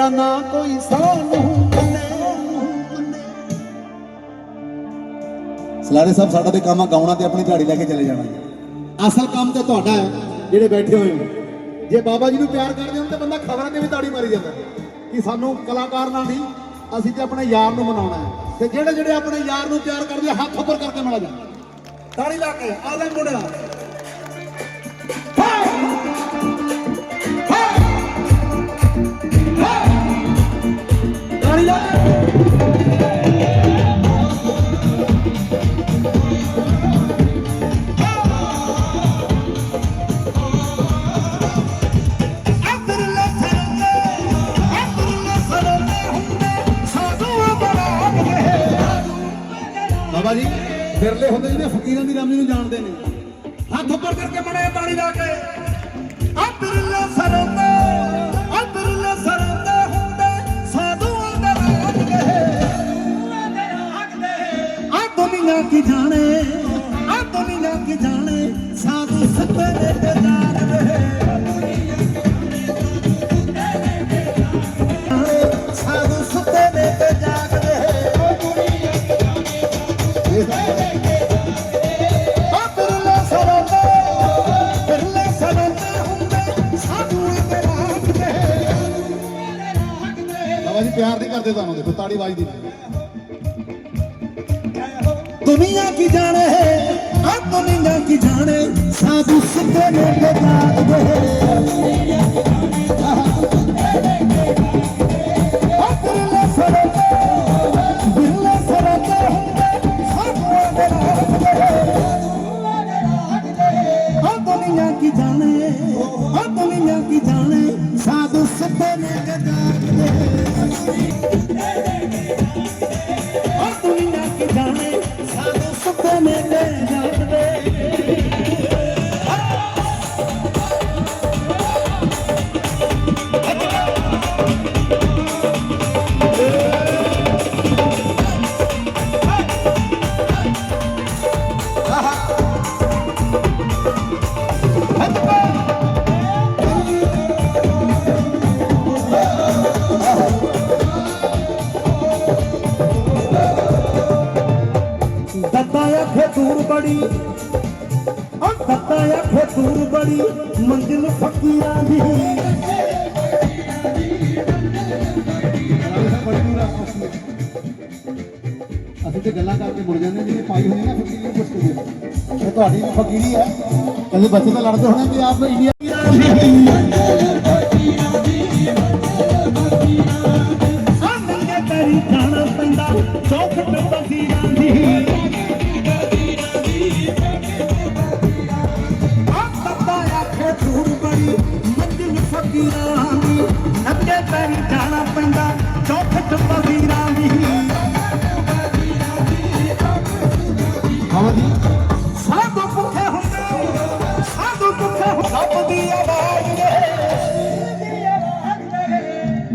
ਤੇ ਨਾ ਕੋਈ ਸਾਨੂੰ ਸਲਾਰੇ ਸਾਹਿਬ, ਸਾਡਾ ਤੇ ਕੰਮ ਆ, ਗਾਉਣਾ ਤੇ ਆਪਣੀ ਝਾੜੀ ਲੈ ਕੇ ਚਲੇ ਜਾਣਾ। ਅਸਲ ਕੰਮ ਤੇ ਤੁਹਾਡਾ ਹੈ, ਜਿਹੜੇ ਬੈਠੇ ਹੋਏ ਹੋ। ਜੇ ਬਾਬਾ ਜੀ ਨੂੰ ਪਿਆਰ ਕਰਦੇ ਹੋ, ਤਾਂ ਬੰਦਾ ਖਬਰਾਂ ਤੇ ਵੀ ਤਾੜੀ ਮਾਰੀ ਜਾਂਦਾ। ਕਿ ਸਾਨੂੰ ਕਲਾਕਾਰ ਨਾਲ ਨਹੀਂ, ਅਸੀਂ ਤੇ ਆਪਣੇ ਯਾਰ ਨੂੰ ਮਨਾਉਣਾ ਹੈ। ਤੇ ਜਿਹੜੇ ਜਿਹੜੇ ਆਪਣੇ ਯਾਰ ਨੂੰ ਪਿਆਰ ਕਰਦੇ ਹੱਥ ਉੱਪਰ ਕਰਕੇ ਮਿਲਾ ਜਾਂਦਾ ਤਾੜੀ ਲਾ ਕੇ, ਆ ਮੁੰਡਿਆ। ਬਾਬਾ ਜੀ ਫਿਰਲੇ ਹੁੰਦੇ ਜਿਹੜੇ ਫਕੀਰਾਂ ਦੀ ਰਾਮੀ ਨੂੰ ਜਾਣਦੇ ਨੇ। ਹੱਥ ਉੱਪਰ ਕਰਕੇ ਮੜੇ ਤਾੜੀ ਲਾ ਕੇ। ਅੰਦਰਲੇ ਸਰਦੇ ਅੰਦਰਲੇ ਸਰਦੇ ਹੁੰਦੇ ਸਾਧੂਆਂ ਦੇ ਰਾਜ ਕੇ ਆ ਦੁਨੀਆ ਕੀ ਜਾਣੇ, ਆ ਦੁਨੀਆ ਕੀ ਜਾਣੇ, ਸਾਧੂ ਸੱਤੇ ਦੇ ਤੇ ਜਾਣਦੇ ਪਿਆਰ ਨਹੀਂ ਕਰਦੇ ਤੁਹਾਨੂੰ, ਦੇਖੋ, ਤਾੜੀ ਵੱਜਦੀ ਦੁਨੀਆ ਕੀ ਜਾਣੇ ਆ ਦੁਨੀਆ ਕੀ ਜਾਣੇ, ਸਾਧੂ ਸੁੱਤੇ ਨੇ ਤੇ ਜਾਗਦੇ ਆ ਬਿਰਲੇ ਸਰੋਂਦੇ ਬਿਰਲੇ ਸਰੋਂਦੇ ਹੁੰਦੇ ਸਾਧੂ ਤੇ ਰਾਗਦੇ ਆ ਦੁਨੀਆ ਕੀ ਜਾਣੇ ਆ ਦੁਨੀਆ ਕੀ ਜਾਣੇ, ਸਾਧੂ ਸੁੱਤੇ ਨੇ ਤੇ ਜਾਗਦੇ ਆ ਆਖੇ ਦੂਰ ਬੜੀ ਮੰਜ਼ਿਲ ਫਕੀਰਾਂ ਦੀ। ਅਸੀਂ ਤੇ ਗੱਲਾਂ ਕਰਕੇ ਮੁੜ ਜਾਂਦੇ ਜਿਹਨੇ ਪਾਈ ਹੋਈ ਨਾ ਫਕੀਰੀ ਨੂੰ ਪੁੱਛ ਕੇ ਦੇ। ਇਹ ਤੁਹਾਡੀ ਫਕੀਰੀ ਹੈ। ਕਹਿੰਦੇ ਬੱਚੇ ਤਾਂ ਲੜਦੇ ਹੋਣੇ ਕਿ ਆਪ ਇੰਡੀਆ ਪੈਂਦਾ ਚੌਖਟ ਵਜ਼ੀਰਾਂ ਦੀ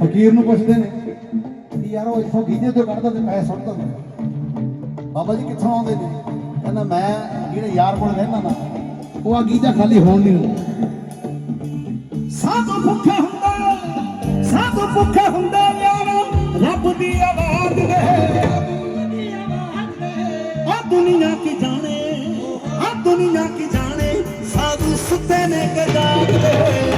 ਫਕੀਰ ਨੂੰ ਪੁੱਛਦੇ ਨੇ ਕਿ ਯਾਰ ਉਹ ਇੱਥੋਂ ਗੀਜੇ ਤੋਂ ਕੱਢਦਾ ਤੇ ਪੈਸੇ ਸੁੱਟਦਾ ਬਾਬਾ ਜੀ ਕਿੱਥੋਂ ਆਉਂਦੇ ਨੇ? ਕਹਿੰਦਾ ਮੈਂ ਜਿਹੜੇ ਯਾਰ ਕੋਲ ਰਹਿੰਦਾ ਨਾ, ਉਹ ਆ ਗੀਜਾ ਖਾਲੀ ਹੋਣ ਨਹੀਂ ਦਿੰਦਾ। ਸਾਧੂ ਭੁੱਖੇ ਹੁੰਦੇ ਸਾਧੂ ਭੁੱਖੇ ਹੁੰਦੇ ਯਾਰ, ਰੱਬ ਦੀ ਆਵਾਜ਼ ਦੇ ਸਾਧੂ ਸੁੱਤੇ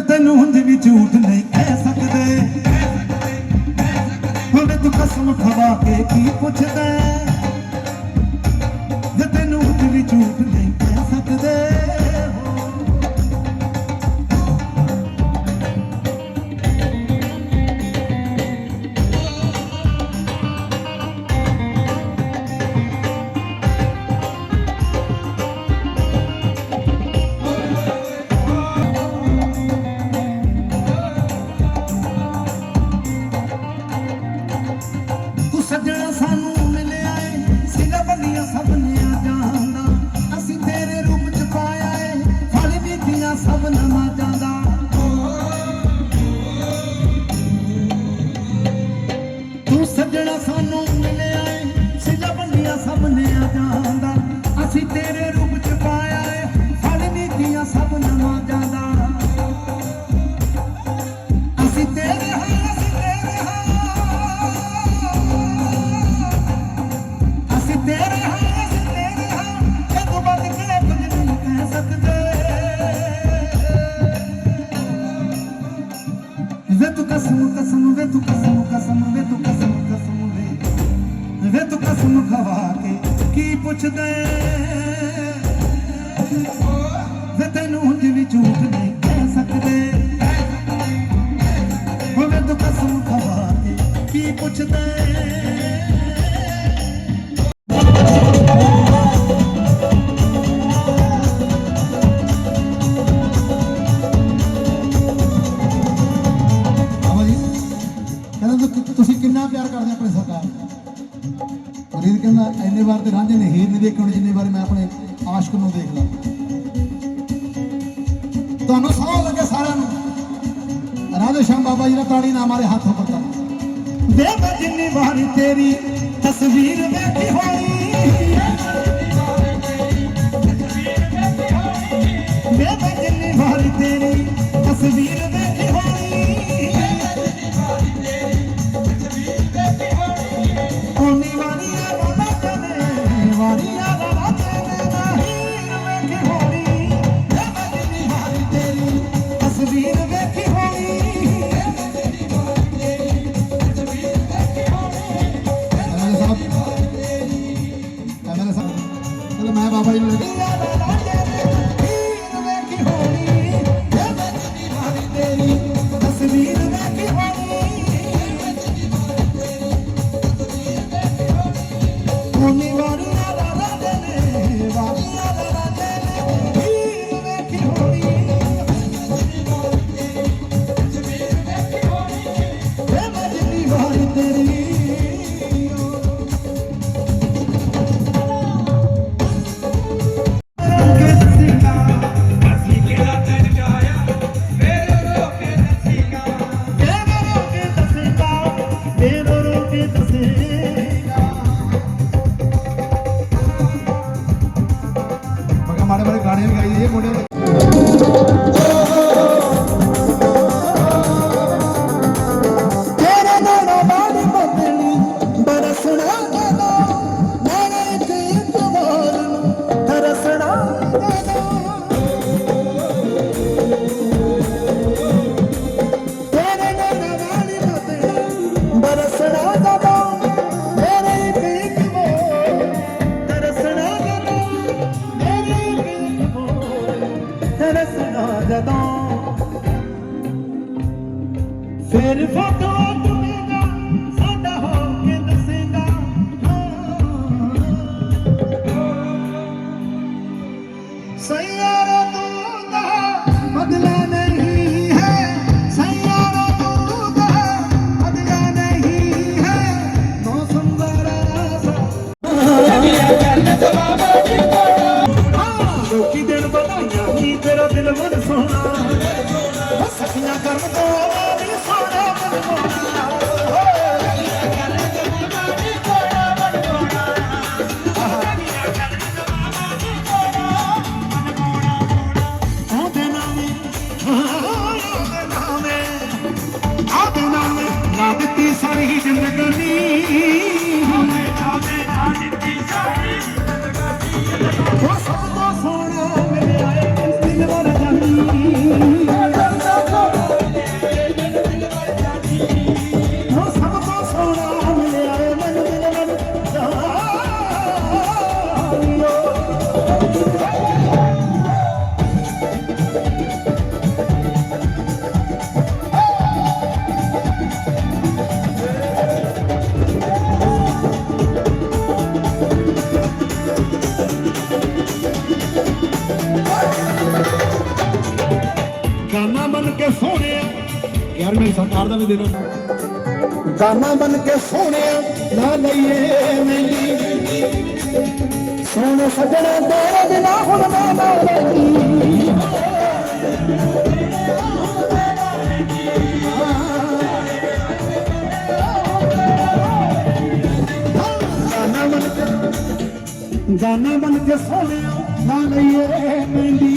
ਤੈਨੂੰ ਹੁੰਦੀ ਝੂਠ ਨਹੀਂ ਕਹਿ ਸਕਦੇ। ਕਸਮ ਖਵਾ ਕੇ ਕੀ ਪੁੱਛਦਾ ਵੇ ਤੈਨੂੰ ਹੁੰਦੀ ਵੀ ਝੂਠ ਉਸ ਨੂੰ ਖਵਾ ਕੇ ਕੀ ਪੁੱਛਦੇ? ਵੇ ਤੈਨੂੰ ਉਂਝ ਵੀ ਝੂਠ ਨਹੀਂ ਕਹਿ ਸਕਦੇ। ਹੋਵੇ ਤੂੰ ਕਸਮ ਖਵਾ ਕੇ ਕੀ ਪੁੱਛਦੇ? ਵਾਰ ਤੇ ਰਾਂਝੇ ਨੇ ਹੀਰ ਨਹੀਂ ਦੇਖਣ ਜਿੰਨੇ ਵਾਰ ਮੈਂ ਆਪਣੇ ਆਸ਼ਕ ਨੂੰ ਦੇਖ ਲਾਂ। ਤੁਹਾਨੂੰ ਸਾਹ ਲੱਗੇ ਸਾਰਿਆਂ ਨੂੰ। ਰਾਧੇ ਸ਼ਾਮ ਬਾਬਾ ਜੀ ਦਾ ਤਾੜੀ ਨਾ ਮਾਰੇ, ਹੱਥ ਉੱਪਰ ਦੇ ਮੈਂ ਜਿੰਨੀ ਵਾਰੀ ਤੇਰੀ ਤਸਵੀਰ ਵੇਖੀ ਹੋਈ coming. ਫਿਰ ਫਤਵਾ ਤੁਮੇਗਾ ਸਾਡਾ ਹੋ ਕੇ ਦੱਸੇਗਾ। ਸਈਆਰਾ ਤੂੰ ਦਾ ਬਦਲਾ ਨਹੀਂ ਹੈ, ਸਈਆਰਾ ਤੂੰ ਦਾ ਬਦਲਾ ਨਹੀਂ ਹੈ। ਮੌਸਮ ਦਾ ਰਾਸਾ ਦੁਨੀਆ ਕਰਨ ਤੋਂ ਬਾਬਾ ਲਗਾਨੀ ਉਹ ਸਭ ਤੋਂ ਸੋਹਣਾ ਸੋਹਣਿਆ ਯਾਰ ਮੇਰੀ ਸਰਕਾਰ ਦਾ ਵੀ ਦੇ ਦਿਓ ਗਾਣਾ ਬਨ ਕੇ ਸੋਹਣਿਆ ਨਾ ਲਈਏ ਮਹਿੰਦੀ। ਸੋਹਣੇ ਸੱਜਣਾ ਤੇਰੇ ਬਿਨਾ ਹੁਣ ਨਾ ਲੈਂਦੀ ਗਾਣਾ ਬਨ ਕੇ ਗਾਣਾ ਬਨ ਕੇ ਸੋਹਣਿਆ ਨਾ ਲਈਏ ਮਹਿੰਦੀ।